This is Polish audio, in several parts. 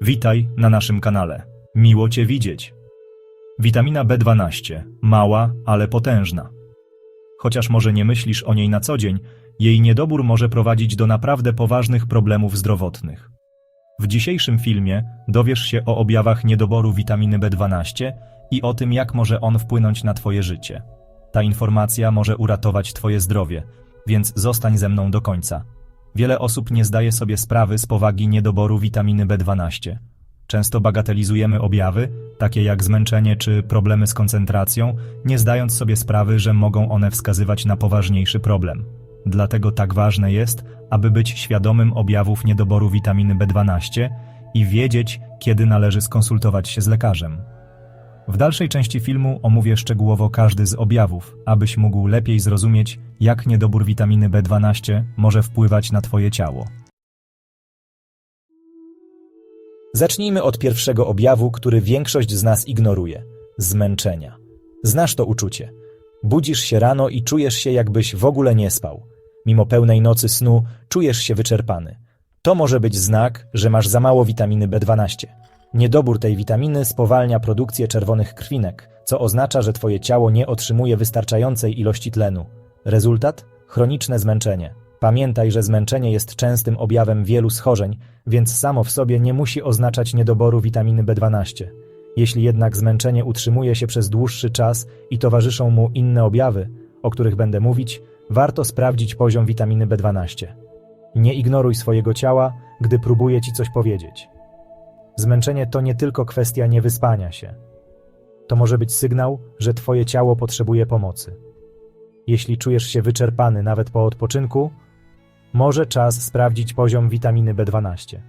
Witaj na naszym kanale. Miło Cię widzieć. Witamina B12, mała, ale potężna. Chociaż może nie myślisz o niej na co dzień, jej niedobór może prowadzić do naprawdę poważnych problemów zdrowotnych. W dzisiejszym filmie dowiesz się o objawach niedoboru witaminy B12 i o tym, jak może on wpłynąć na Twoje życie. Ta informacja może uratować Twoje zdrowie, więc zostań ze mną do końca. Wiele osób nie zdaje sobie sprawy z powagi niedoboru witaminy B12. Często bagatelizujemy objawy, takie jak zmęczenie czy problemy z koncentracją, nie zdając sobie sprawy, że mogą one wskazywać na poważniejszy problem. Dlatego tak ważne jest, aby być świadomym objawów niedoboru witaminy B12 i wiedzieć, kiedy należy skonsultować się z lekarzem. W dalszej części filmu omówię szczegółowo każdy z objawów, abyś mógł lepiej zrozumieć, jak niedobór witaminy B12 może wpływać na Twoje ciało. Zacznijmy od pierwszego objawu, który większość z nas ignoruje zmęczenia. Znasz to uczucie. Budzisz się rano i czujesz się, jakbyś w ogóle nie spał. Mimo pełnej nocy snu czujesz się wyczerpany. To może być znak, że masz za mało witaminy B12. Niedobór tej witaminy spowalnia produkcję czerwonych krwinek, co oznacza, że twoje ciało nie otrzymuje wystarczającej ilości tlenu. Rezultat? Chroniczne zmęczenie. Pamiętaj, że zmęczenie jest częstym objawem wielu schorzeń, więc samo w sobie nie musi oznaczać niedoboru witaminy B12. Jeśli jednak zmęczenie utrzymuje się przez dłuższy czas i towarzyszą mu inne objawy, o których będę mówić, warto sprawdzić poziom witaminy B12. Nie ignoruj swojego ciała, gdy próbuje ci coś powiedzieć. Zmęczenie to nie tylko kwestia niewyspania się. To może być sygnał, że twoje ciało potrzebuje pomocy. Jeśli czujesz się wyczerpany nawet po odpoczynku, może czas sprawdzić poziom witaminy B12.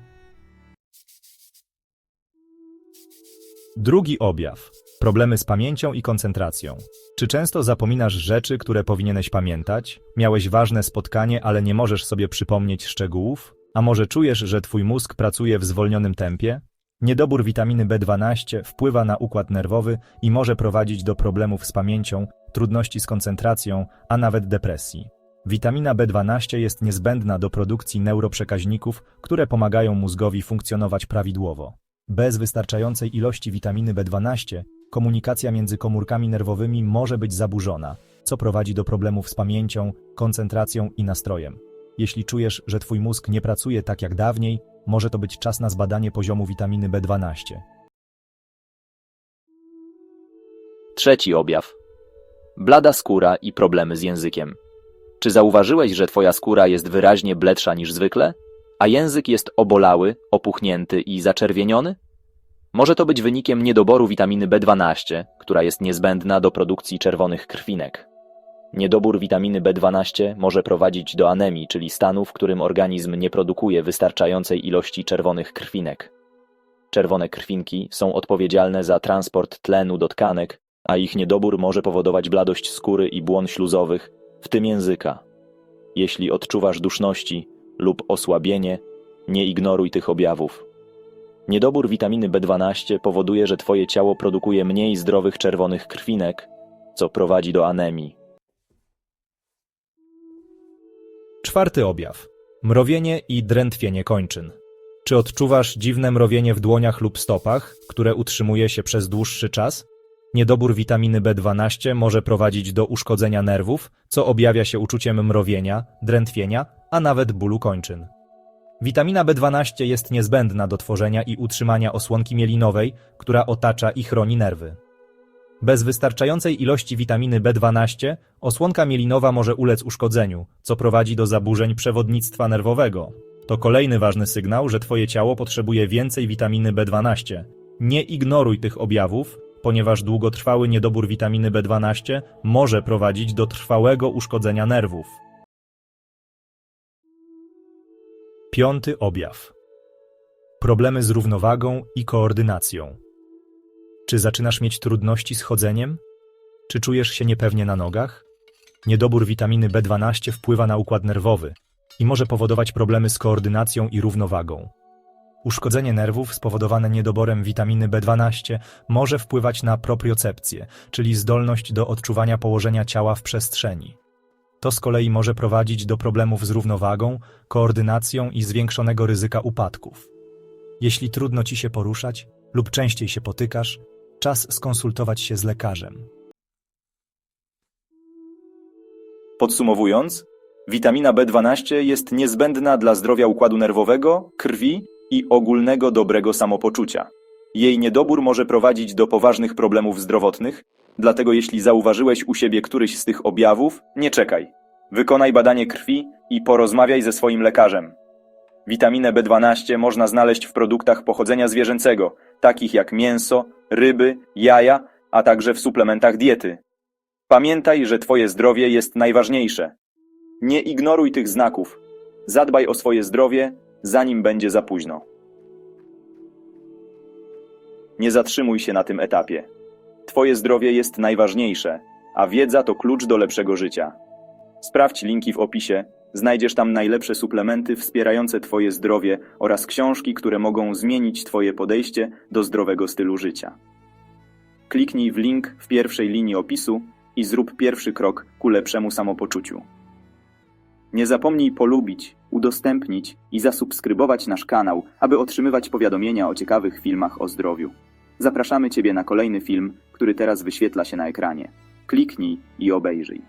Drugi objaw. Problemy z pamięcią i koncentracją. Czy często zapominasz rzeczy, które powinieneś pamiętać? Miałeś ważne spotkanie, ale nie możesz sobie przypomnieć szczegółów? A może czujesz, że twój mózg pracuje w zwolnionym tempie? Niedobór witaminy B12 wpływa na układ nerwowy i może prowadzić do problemów z pamięcią, trudności z koncentracją, a nawet depresji. Witamina B12 jest niezbędna do produkcji neuroprzekaźników, które pomagają mózgowi funkcjonować prawidłowo. Bez wystarczającej ilości witaminy B12 komunikacja między komórkami nerwowymi może być zaburzona, co prowadzi do problemów z pamięcią, koncentracją i nastrojem. Jeśli czujesz, że twój mózg nie pracuje tak jak dawniej, może to być czas na zbadanie poziomu witaminy B12. Trzeci objaw. Blada skóra i problemy z językiem. Czy zauważyłeś, że twoja skóra jest wyraźnie bledsza niż zwykle, a język jest obolały, opuchnięty i zaczerwieniony? Może to być wynikiem niedoboru witaminy B12, która jest niezbędna do produkcji czerwonych krwinek. Niedobór witaminy B12 może prowadzić do anemii, czyli stanu, w którym organizm nie produkuje wystarczającej ilości czerwonych krwinek. Czerwone krwinki są odpowiedzialne za transport tlenu do tkanek, a ich niedobór może powodować bladość skóry i błon śluzowych, w tym języka. Jeśli odczuwasz duszności lub osłabienie, nie ignoruj tych objawów. Niedobór witaminy B12 powoduje, że twoje ciało produkuje mniej zdrowych czerwonych krwinek, co prowadzi do anemii. Czwarty objaw. Mrowienie i drętwienie kończyn. Czy odczuwasz dziwne mrowienie w dłoniach lub stopach, które utrzymuje się przez dłuższy czas? Niedobór witaminy B12 może prowadzić do uszkodzenia nerwów, co objawia się uczuciem mrowienia, drętwienia, a nawet bólu kończyn. Witamina B12 jest niezbędna do tworzenia i utrzymania osłonki mielinowej, która otacza i chroni nerwy. Bez wystarczającej ilości witaminy B12 osłonka mielinowa może ulec uszkodzeniu, co prowadzi do zaburzeń przewodnictwa nerwowego. To kolejny ważny sygnał, że Twoje ciało potrzebuje więcej witaminy B12. Nie ignoruj tych objawów, ponieważ długotrwały niedobór witaminy B12 może prowadzić do trwałego uszkodzenia nerwów. Piąty objaw. Problemy z równowagą i koordynacją. Czy zaczynasz mieć trudności z chodzeniem? Czy czujesz się niepewnie na nogach? Niedobór witaminy B12 wpływa na układ nerwowy i może powodować problemy z koordynacją i równowagą. Uszkodzenie nerwów spowodowane niedoborem witaminy B12 może wpływać na propriocepcję, czyli zdolność do odczuwania położenia ciała w przestrzeni. To z kolei może prowadzić do problemów z równowagą, koordynacją i zwiększonego ryzyka upadków. Jeśli trudno ci się poruszać lub częściej się potykasz, czas skonsultować się z lekarzem. Podsumowując, witamina B12 jest niezbędna dla zdrowia układu nerwowego, krwi i ogólnego dobrego samopoczucia. Jej niedobór może prowadzić do poważnych problemów zdrowotnych, dlatego jeśli zauważyłeś u siebie któryś z tych objawów, nie czekaj. Wykonaj badanie krwi i porozmawiaj ze swoim lekarzem. Witaminę B12 można znaleźć w produktach pochodzenia zwierzęcego, takich jak mięso, ryby, jaja, a także w suplementach diety. Pamiętaj, że Twoje zdrowie jest najważniejsze. Nie ignoruj tych znaków. Zadbaj o swoje zdrowie, zanim będzie za późno. Nie zatrzymuj się na tym etapie. Twoje zdrowie jest najważniejsze, a wiedza to klucz do lepszego życia. Sprawdź linki w opisie, znajdziesz tam najlepsze suplementy wspierające Twoje zdrowie oraz książki, które mogą zmienić Twoje podejście do zdrowego stylu życia. Kliknij w link w pierwszej linii opisu i zrób pierwszy krok ku lepszemu samopoczuciu. Nie zapomnij polubić, udostępnić i zasubskrybować nasz kanał, aby otrzymywać powiadomienia o ciekawych filmach o zdrowiu. Zapraszamy Ciebie na kolejny film, który teraz wyświetla się na ekranie. Kliknij i obejrzyj.